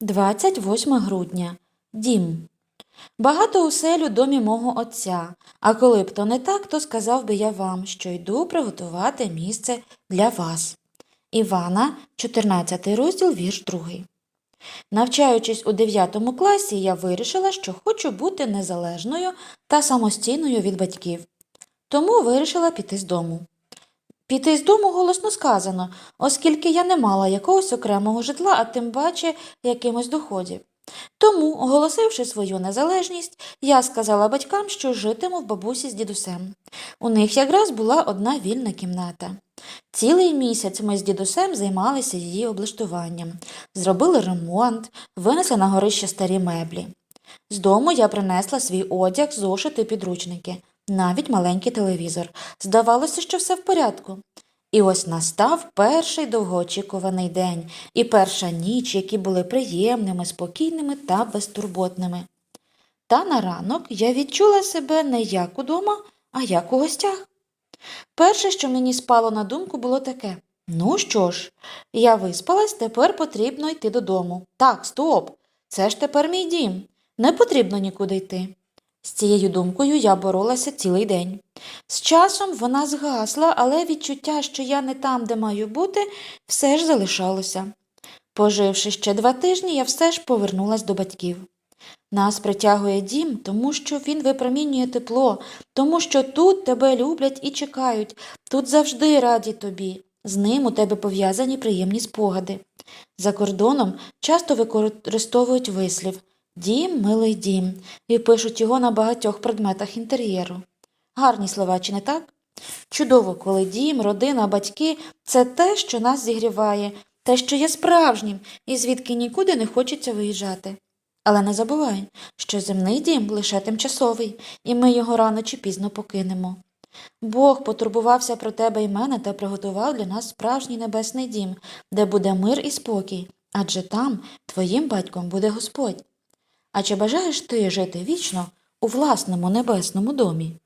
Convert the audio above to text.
28 грудня. Дім. Багато осель у домі мого отця, а коли б то не так, то сказав би я вам, що йду приготувати місце для вас. Івана, 14 розділ, вірш 2. Навчаючись у 9 класі, я вирішила, що хочу бути незалежною та самостійною від батьків. Тому вирішила піти з дому. Піти з дому голосно сказано, оскільки я не мала якогось окремого житла, а тим паче якимось доходів. Тому, оголосивши свою незалежність, я сказала батькам, що житиму в бабусі з дідусем. У них якраз була одна вільна кімната. Цілий місяць ми з дідусем займалися її облаштуванням, зробили ремонт, винесли на горище старі меблі. З дому я принесла свій одяг, зошити, підручники, навіть маленький телевізор. Здавалося, що все в порядку. І ось настав перший довгоочікуваний день і перша ніч, які були приємними, спокійними та безтурботними. Та на ранок я відчула себе не як удома, а як у гостях. Перше, що мені спало на думку, було таке: ну що ж, я виспалась, тепер потрібно йти додому. Так, стоп, це ж тепер мій дім, не потрібно нікуди йти. З цією думкою я боролася цілий день. З часом вона згасла, але відчуття, що я не там, де маю бути, все ж залишалося. Поживши ще два тижні, я все ж повернулась до батьків. Нас притягує дім, тому що він випромінює тепло, тому що тут тебе люблять і чекають, тут завжди раді тобі. З ним у тебе пов'язані приємні спогади. За кордоном часто використовують вислів Дім, милий дім, і пишуть його на багатьох предметах інтер'єру. Гарні слова, чи не так? Чудово, коли дім, родина, батьки це те, що нас зігріває, те, що є справжнім, і звідки нікуди не хочеться виїжджати. Але не забувай, що земний дім лише тимчасовий, і ми його рано чи пізно покинемо. Бог потурбувався про тебе і мене та приготував для нас справжній небесний дім, де буде мир і спокій, адже там твоїм батьком буде Господь. А чи бажаєш ти жити вічно у власному небесному домі?